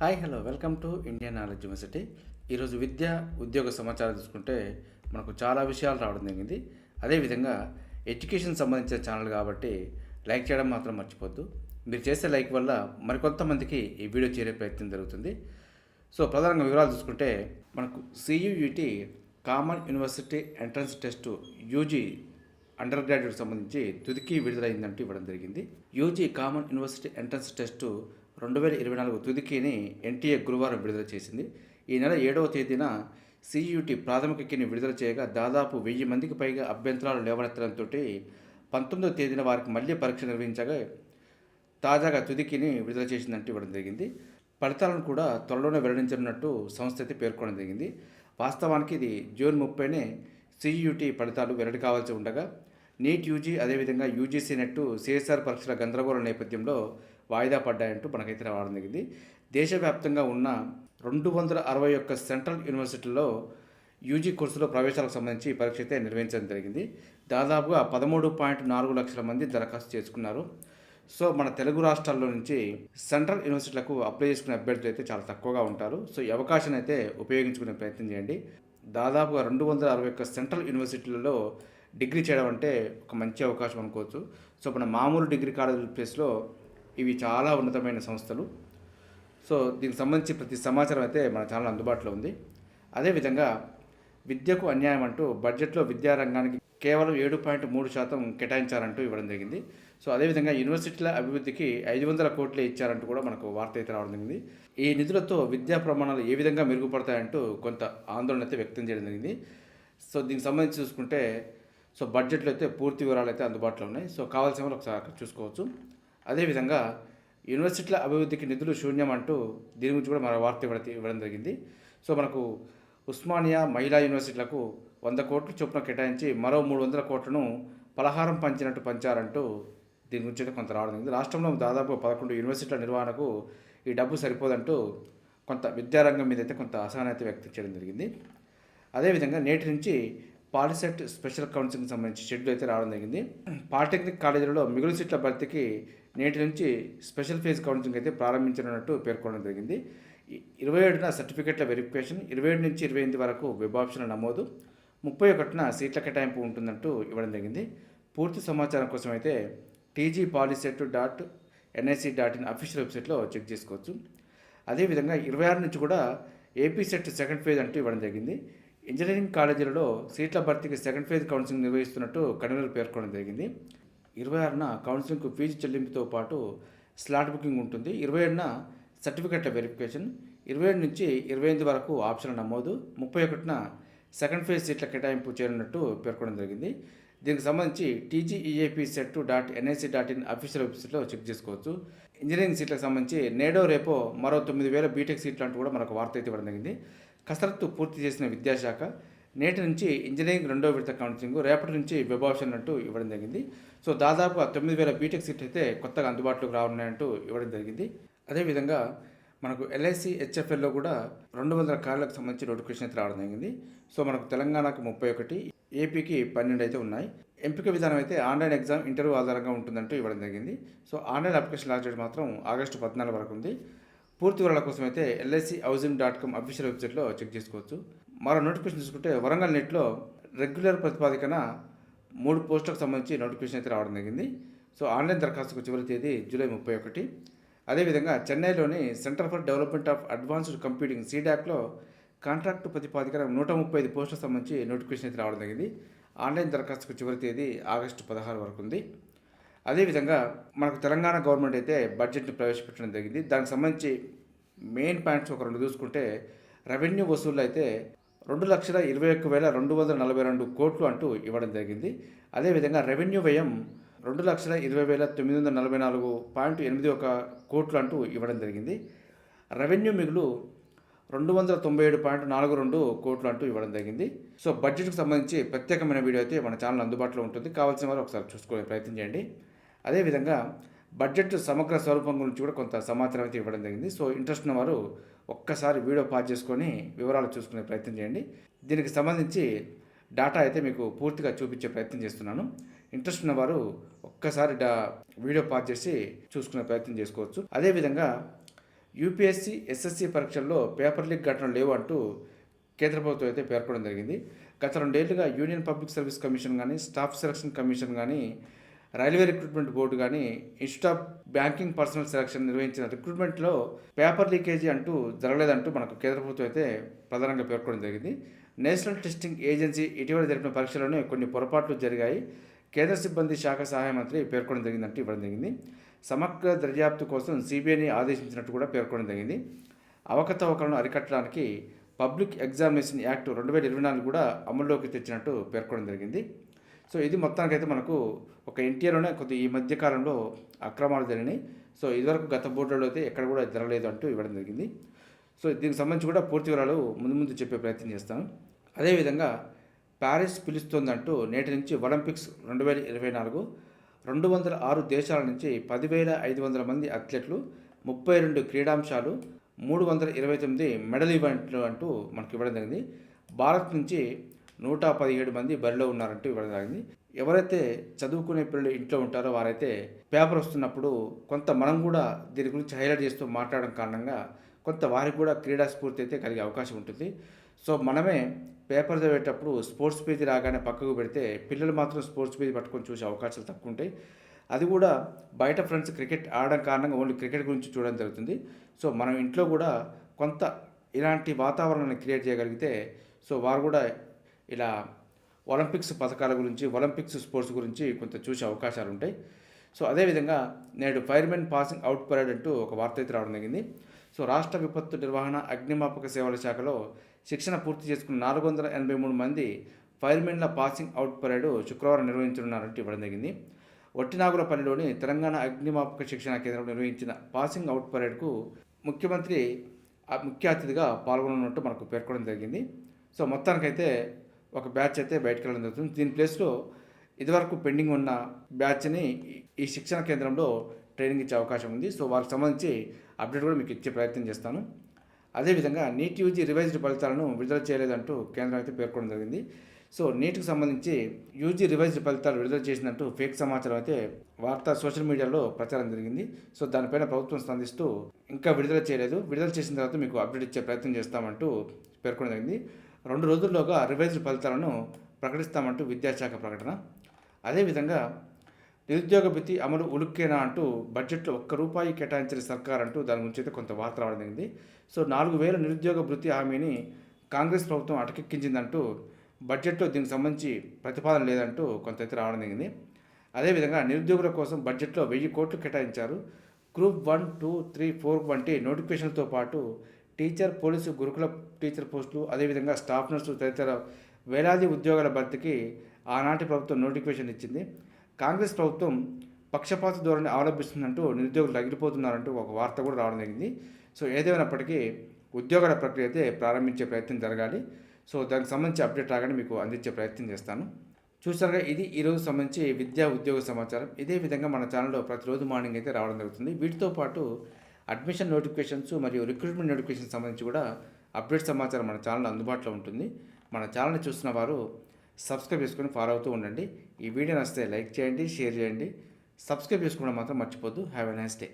Hi hello welcome to Indian knowledge university ఈరోజు విద్య ఉద్యోగ సమాచారం చూసుకుంటే మనకు చాలా విషయాలు రావడం జరిగింది. అదేవిధంగా ఎడ్యుకేషన్ సంబంధించిన ఛానల్ కాబట్టి లైక్ చేయడం మాత్రం మర్చిపోద్దు మీరు చేసే లైక్ వల్ల మరికొంతమందికి ఈ వీడియో చేరే ప్రయత్నం జరుగుతుంది. సో ప్రధానంగా వివరాలు చూసుకుంటే మనకు CUET common university entrance test UG undergraduate సంబంధించి తుదికి విడుదలైందంటూ ఇవ్వడం జరిగింది. UG common university entrance test రెండు వేల ఇరవై నాలుగు తుదికిని ఎన్టీఏ గురువారం విడుదల చేసింది. ఈ నెల ఏడవ తేదీన సియుటి ప్రాథమిక కీని విడుదల చేయగా దాదాపు వెయ్యి మందికి పైగా అభ్యంతరాలు లేవనెత్తడంతో పంతొమ్మిదవ తేదీన వారికి మళ్ళీ పరీక్ష నిర్వహించగా తాజాగా తుదికిని విడుదల చేసిందంటూ ఇవ్వడం జరిగింది. ఫలితాలను కూడా త్వరలోనే వెల్లడించనున్నట్టు సంస్థ అయితే పేర్కొనడం జరిగింది. వాస్తవానికి ఇది జూన్ ముప్పైనే సియుటి ఫలితాలు వెల్లడి కావాల్సి ఉండగా నీట్ యూజీ అదేవిధంగా యూజీసీ నెట్ సిఎస్ఆర్ పరీక్షల గందరగోళ నేపథ్యంలో వాయిదా పడ్డాయంటూ మనకైతే రావడం జరిగింది. దేశవ్యాప్తంగా ఉన్న రెండు వందల అరవై ఒక్క సెంట్రల్ యూనివర్సిటీల్లో యూజీ కోర్సులో ప్రవేశాలకు సంబంధించి ఈ పరీక్ష అయితే నిర్వహించడం జరిగింది. దాదాపుగా పదమూడు పాయింట్ నాలుగు లక్షల మంది దరఖాస్తు చేసుకున్నారు. సో మన తెలుగు రాష్ట్రాల్లో నుంచి సెంట్రల్ యూనివర్సిటీలకు అప్లై చేసుకునే అభ్యర్థులు అయితే చాలా తక్కువగా ఉంటారు. సో ఈ అవకాశాన్ని అయితే ఉపయోగించుకునే ప్రయత్నం చేయండి. దాదాపుగా రెండు వందల అరవై ఒక్క సెంట్రల్ యూనివర్సిటీలలో డిగ్రీ చేయడం అంటే ఒక మంచి అవకాశం అనుకోవచ్చు. సో మన మామూలు డిగ్రీ కాలేజ్ ప్లేస్లో ఇవి చాలా ఉన్నతమైన సంస్థలు. సో దీనికి సంబంధించి ప్రతి సమాచారం అయితే మన ఛానల్ అందుబాటులో ఉంది. అదేవిధంగా విద్యకు అన్యాయం అంటూ బడ్జెట్లో విద్యారంగానికి కేవలం ఏడు పాయింట్ మూడు శాతం కేటాయించారంటూ ఇవ్వడం జరిగింది. సో అదేవిధంగా యూనివర్సిటీల అభివృద్ధికి ఐదు వందల కోట్లే ఇచ్చారంటూ కూడా మనకు వార్త అయితే రావడం జరిగింది. ఈ నిధులతో విద్యా ప్రమాణాలు ఏ విధంగా మెరుగుపడతాయంటూ కొంత ఆందోళన అయితే వ్యక్తం చేయడం జరిగింది. సో దీనికి సంబంధించి చూసుకుంటే సో బడ్జెట్లో అయితే పూర్తి వివరాలు అయితే అందుబాటులో ఉన్నాయి. సో కావాల్సిన వాళ్ళు ఒకసారి చూసుకోవచ్చు. అదేవిధంగా యూనివర్సిటీల అభివృద్ధికి నిధులు శూన్యం అంటూ దీని గురించి కూడా మన వార్త ఇవ్వడం ఇవ్వడం జరిగింది. సో మనకు ఉస్మానియా మహిళా యూనివర్సిటీలకు వంద కోట్లు చొప్పున కేటాయించి మరో మూడు వందల కోట్లను పలహారం పంచినట్టు పంచారంటూ దీని గురించి అయితే కొంత రావడం జరిగింది. రాష్ట్రంలో దాదాపు పదకొండు యూనివర్సిటీల నిర్వహణకు ఈ డబ్బు సరిపోదంటూ కొంత విద్యారంగం మీద అయితే కొంత అసహనత వ్యక్తం చేయడం జరిగింది. అదేవిధంగా నేటి నుంచి పాలిసెట్ స్పెషల్ కౌన్సిలింగ్ సంబంధించి షెడ్యూల్ అయితే రావడం జరిగింది. పాలిటెక్నిక్ కాలేజీలలో మిగులు సీట్ల భర్తీకి నేటి నుంచి స్పెషల్ ఫేజ్ కౌన్సిలింగ్ అయితే ప్రారంభించనున్నట్టు పేర్కొనడం జరిగింది. ఇరవై ఏడున సర్టిఫికెట్ల వెరిఫికేషన్ ఇరవై ఏడు నుంచి ఇరవై ఎనిమిది వరకు వెబ్ ఆప్షన్ల నమోదు ముప్పై ఒకటిన సీట్ల కేటాయింపు ఉంటుందంటూ ఇవ్వడం జరిగింది. పూర్తి సమాచారం కోసం అయితే TG POLYCET dot NIC dot in official వెబ్సైట్లో చెక్ చేసుకోవచ్చు. అదేవిధంగా ఇరవై ఆరు నుంచి కూడా ఏపీ సెట్ సెకండ్ ఫేజ్ అంటూ ఇవ్వడం జరిగింది. ఇంజనీరింగ్ కాలేజీలలో సీట్ల భర్తీకి సెకండ్ ఫేజ్ కౌన్సిలింగ్ నిర్వహిస్తున్నట్టు కన్వీనర్ పేర్కొనడం జరిగింది. ఇరవై ఆరున కౌన్సిలింగ్కు ఫీజు చెల్లింపుతో పాటు స్లాట్ బుకింగ్ ఉంటుంది. ఇరవై ఏడున సర్టిఫికెట్ల వెరిఫికేషన్. ఇరవై ఏడు నుంచి ఇరవై ఎనిమిది వరకు ఆప్షన్ నమోదు. ముప్పై ఒకటిన సెకండ్ ఫేజ్ సీట్ల కేటాయింపు చేరినట్టు పేర్కొనడం జరిగింది. దీనికి సంబంధించి TGEAPCET dot NIC dot in official వెబ్సైట్లో చెక్ చేసుకోవచ్చు. ఇంజనీరింగ్ సీట్లకు సంబంధించి నేడో రేపో మరో తొమ్మిది వేల బీటెక్ సీట్లు అంటూ కూడా మనకు వార్త అయితే ఇవ్వడం జరిగింది. కసరత్తు పూర్తి చేసిన విద్యాశాఖ నేటి నుంచి ఇంజనీరింగ్ రెండో విడత కౌన్సిలింగ్ రేపటి నుంచి వెబ్ అంటూ ఇవ్వడం జరిగింది. సో దాదాపుగా తొమ్మిది వేల బీటెక్ సీట్లు అయితే కొత్తగా అందుబాటులోకి రానున్నాయంటూ ఇవ్వడం జరిగింది. అదేవిధంగా మనకు ఎల్ఐసి హెచ్ఎఫ్ఎల్లో కూడా రెండు వందల కార్లకు సంబంధించి నోటిఫికేషన్ అయితే రావడం జరిగింది. సో మనకు తెలంగాణకు ముప్పై ఒకటి ఏపీకి పన్నెండు అయితే ఉన్నాయి. ఎంపిక విధానం అయితే ఆన్లైన్ ఎగ్జామ్ ఇంటర్వ్యూ ఆధారంగా ఉంటుందంటూ ఇవ్వడం జరిగింది. So online application last date మాత్రం ఆగస్టు పద్నాలుగు వరకు ఉంది. పూర్తి వివరాల కోసం అయితే LIC housing dot com official వెబ్సైట్లో చెక్ చేసుకోవచ్చు. మరో నోటిఫికేషన్ తీసుకుంటే వరంగల్ నెట్లో రెగ్యులర్ ప్రతిపాదికన మూడు పోస్టులకు సంబంధించి నోటిఫికేషన్ అయితే రావడం జరిగింది. సో ఆన్లైన్ దరఖాస్తుకు చివరి తేదీ జూలై ముప్పై ఒకటి. అదేవిధంగా చెన్నైలోని centre for development of advanced computing సీడాక్లో contract ప్రతిపాదికన నూట ముప్పై ఐదు పోస్టులకు సంబంధించి నోటిఫికేషన్ అయితే రావడం జరిగింది. ఆన్లైన్ దరఖాస్తుకు చివరి తేదీ ఆగస్టు పదహారు వరకు ఉంది. అదేవిధంగా మనకు తెలంగాణ గవర్నమెంట్ అయితే బడ్జెట్ని ప్రవేశపెట్టడం జరిగింది. దానికి సంబంధించి మెయిన్ పాయింట్స్ ఒక రెండు చూసుకుంటే రెవెన్యూ వసూళ్ళు అయితే రెండు లక్షల ఇరవై ఒక్క వేల రెండు వందల నలభై రెండు కోట్లు అంటూ ఇవ్వడం జరిగింది. అదేవిధంగా రెవెన్యూ వ్యయం రెండు లక్షల ఇరవై వేల తొమ్మిది వందల నలభై నాలుగు పాయింట్ ఎనిమిది ఒక కోట్లు అంటూ ఇవ్వడం జరిగింది. రెవెన్యూ మిగులు రెండు వందల తొంభై ఏడు పాయింట్ నాలుగు రెండు కోట్లు అంటూ ఇవ్వడం జరిగింది. సో బడ్జెట్కి సంబంధించి ప్రత్యేకమైన వీడియో అయితే మన ఛానల్ అందుబాటులో ఉంటుంది. కావాల్సిన వారు ఒకసారి చూసుకునే ప్రయత్నం చేయండి. అదేవిధంగా బడ్జెట్ సమగ్ర స్వరూపం గురించి కూడా కొంత సమాచారం అయితే ఇవ్వడం జరిగింది. సో ఇంట్రెస్ట్ ఉన్న వారు ఒక్కసారి వీడియో పాజ్ చేసుకొని వివరాలు చూసుకునే ప్రయత్నం చేయండి. దీనికి సంబంధించి డేటా అయితే మీకు పూర్తిగా చూపించే ప్రయత్నం చేస్తున్నాను. ఇంట్రెస్ట్ ఉన్నవారు ఒక్కసారి డా వీడియో పాజ్ చేసి చూసుకునే ప్రయత్నం చేసుకోవచ్చు. అదేవిధంగా యూపీఎస్సీ ఎస్ఎస్సి పరీక్షల్లో పేపర్ లీక్ ఘటనలు లేవు అంటూ కేంద్ర ప్రభుత్వం అయితే పేర్కొనడం జరిగింది. గత రెండేళ్ళుగా యూనియన్ పబ్లిక్ సర్వీస్ కమిషన్ కానీ స్టాఫ్ సెలక్షన్ కమిషన్ కానీ రైల్వే రిక్రూట్మెంట్ బోర్డు కానీ institute of banking personnel selection నిర్వహించిన రిక్రూట్మెంట్లో పేపర్ లీకేజీ అంటూ జరగలేదంటూ మనకు కేంద్ర ప్రభుత్వం అయితే ప్రధానంగా పేర్కొనడం జరిగింది. నేషనల్ టెస్టింగ్ ఏజెన్సీ ఇటీవల జరిపిన పరీక్షలోనే కొన్ని పొరపాట్లు జరిగాయి. కేంద్ర సిబ్బంది శాఖ సహాయ మంత్రి పేర్కొనడం జరిగిందంటూ ఇవ్వడం జరిగింది. సమగ్ర దర్యాప్తు కోసం సిబిఐని ఆదేశించినట్టు కూడా పేర్కొనడం జరిగింది. అవకతవకలను అరికట్టడానికి పబ్లిక్ ఎగ్జామినేషన్ యాక్ట్ రెండు వేల ఇరవై నాలుగు కూడా అమల్లోకి తెచ్చినట్టు పేర్కొనడం జరిగింది. సో ఇది మొత్తానికైతే మనకు ఒక ఎన్టీఆర్లోనే కొద్ది ఈ మధ్య కాలంలో అక్రమాలు జరిగినాయి. సో ఇదివరకు గత బోర్డులలో అయితే ఎక్కడ కూడా జరగలేదు అంటూ ఇవ్వడం జరిగింది. సో దీనికి సంబంధించి కూడా పూర్తి వివరాలు ముందు ముందు చెప్పే ప్రయత్నం చేస్తాను. అదేవిధంగా ప్యారిస్ పిలుస్తోందంటూ నేటి నుంచి ఒలింపిక్స్ రెండు వేల ఇరవై నాలుగు రెండు వందల ఆరు దేశాల నుంచి పదివేల ఐదు వందల మంది అథ్లెట్లు ముప్పై రెండు క్రీడాంశాలు మూడు వందల ఇరవై తొమ్మిది మెడల్ ఈవెంట్లు అంటూ మనకి ఇవ్వడం జరిగింది. భారత్ నుంచి నూట పదిహేడు మంది బరిలో ఉన్నారంటూ ఇవ్వడం జరిగింది ఎవరైతే చదువుకునే పిల్లలు ఇంట్లో ఉంటారో వారైతే పేపర్ వస్తున్నప్పుడు కొంత మనం కూడా దీని గురించి హైలైట్ చేస్తూ మాట్లాడడం కారణంగా కొంత వారికి కూడా క్రీడా స్ఫూర్తి అయితే కలిగే అవకాశం ఉంటుంది. సో మనమే పేపర్ చదివేటప్పుడు స్పోర్ట్స్ పేజీ రాగానే పక్కకు పెడితే పిల్లలు మాత్రం స్పోర్ట్స్ పేజీ పట్టుకొని చూసే అవకాశాలు తక్కువ ఉంటాయి. అది కూడా బయట ఫ్రెండ్స్ క్రికెట్ ఆడడం కారణంగా ఓన్లీ క్రికెట్ గురించి చూడడం జరుగుతుంది. సో మనం ఇంట్లో కూడా కొంత ఇలాంటి వాతావరణాన్ని క్రియేట్ చేయగలిగితే సో వారు కూడా ఇలా ఒలింపిక్స్ పథకాల గురించి ఒలింపిక్స్ స్పోర్ట్స్ గురించి కొంత చూసే అవకాశాలు ఉంటాయి. సో అదేవిధంగా నేడు ఫైర్మెన్ పాసింగ్ అవుట్ పరేడ్ అంటూ ఒక వార్త అయితే రావడం జరిగింది. సో రాష్ట్ర విపత్తు నిర్వహణ అగ్నిమాపక సేవల శాఖలో శిక్షణ పూర్తి చేసుకున్న నాలుగు వందల ఎనభై మూడు మంది ఫైర్మెన్ల పాసింగ్ అవుట్ పరేడ్ శుక్రవారం నిర్వహించనున్నారంటూ ఇవ్వడం జరిగింది. ఒట్టినాగులపల్లిలోని తెలంగాణ అగ్నిమాపక శిక్షణ కేంద్రం నిర్వహించిన పాసింగ్ అవుట్ పరేడ్కు ముఖ్యమంత్రి ముఖ్య అతిథిగా పాల్గొనున్నట్టు మనకు పేర్కొనడం జరిగింది. సో మొత్తానికైతే ఒక బ్యాచ్ అయితే బయటకు వెళ్ళడం జరుగుతుంది. దీని ప్లేస్లో ఇదివరకు పెండింగ్ ఉన్న బ్యాచ్ని ఈ శిక్షణ కేంద్రంలో ట్రైనింగ్ ఇచ్చే అవకాశం ఉంది. సో వారికి సంబంధించి అప్డేట్ కూడా మీకు ఇచ్చే ప్రయత్నం చేస్తాను. అదేవిధంగా నీట్ యూజీ రివైజ్డ్ ఫలితాలను విడుదల చేయలేదంటూ కేంద్రం అయితే పేర్కొనడం జరిగింది. సో నీట్కి సంబంధించి యూజీ రివైజ్డ్ ఫలితాలు విడుదల చేసినట్టు ఫేక్ సమాచారం అయితే వార్త సోషల్ మీడియాలో ప్రచారం జరిగింది. సో దానిపైన ప్రభుత్వం స్పందిస్తూ ఇంకా విడుదల చేయలేదు. విడుదల చేసిన తర్వాత మీకు అప్డేట్ ఇచ్చే ప్రయత్నం చేస్తామంటూ పేర్కొనడం జరిగింది. రెండు రోజుల్లోగా రివైజ్డ్ ఫలితాలను ప్రకటిస్తామంటూ విద్యాశాఖ ప్రకటన. అదేవిధంగా నిరుద్యోగ భృతి అమలు ఉలుక్కేనా అంటూ బడ్జెట్లో ఒక్క రూపాయి కేటాయించిన సర్కార్ అంటూ దాని గురించి అయితే కొంత వార్త రావడం జరిగింది. సో నాలుగు వేల నిరుద్యోగ భృతి హామీని కాంగ్రెస్ ప్రభుత్వం అటకెక్కించిందంటూ బడ్జెట్లో దీనికి సంబంధించి ప్రతిపాదన లేదంటూ కొంత అయితే రావడం జరిగింది. అదేవిధంగా నిరుద్యోగుల కోసం బడ్జెట్లో వెయ్యి కోట్లు కేటాయించారు. Group one two three four వంటి నోటిఫికేషన్తో పాటు టీచర్ పోలీసు గురుకుల టీచర్ పోస్టులు అదేవిధంగా స్టాఫ్ నర్సు తదితర వేలాది ఉద్యోగాల భర్తీకి ఆనాటి ప్రభుత్వం నోటిఫికేషన్ ఇచ్చింది. కాంగ్రెస్ ప్రభుత్వం పక్షపాత ధోరణి అవలంబిస్తుందంటూ నిరుద్యోగులు తగ్గిపోతున్నారంటూ ఒక వార్త కూడా రావడం జరిగింది. సో ఏదేమైనప్పటికీ ఉద్యోగాల ప్రక్రియ అయితే ప్రారంభించే ప్రయత్నం జరగాలి. సో దానికి సంబంధించి అప్డేట్ రాగానే మీకు అందించే ప్రయత్నం చేస్తాను. చూసారుగా ఇది ఈరోజు సంబంధించి విద్యా ఉద్యోగ సమాచారం. ఇదే విధంగా మన ఛానల్లో ప్రతిరోజు మార్నింగ్ అయితే రావడం జరుగుతుంది. వీటితో పాటు అడ్మిషన్ నోటిఫికేషన్స్ మరియు రిక్రూట్మెంట్ నోటిఫికేషన్ సంబంధించి కూడా అప్డేట్ సమాచారం మన ఛానల్ అందుబాటులో ఉంటుంది. మన ఛానల్ని చూస్తున్న వారు సబ్స్క్రైబ్ చేసుకొని ఫాలో అవుతూ ఉండండి. ఈ వీడియో నచ్చితే లైక్ చేయండి షేర్ చేయండి. సబ్స్క్రైబ్ చేసుకోవడం మాత్రం మర్చిపోద్దు హ్యావ్ ఎ నైస్ డే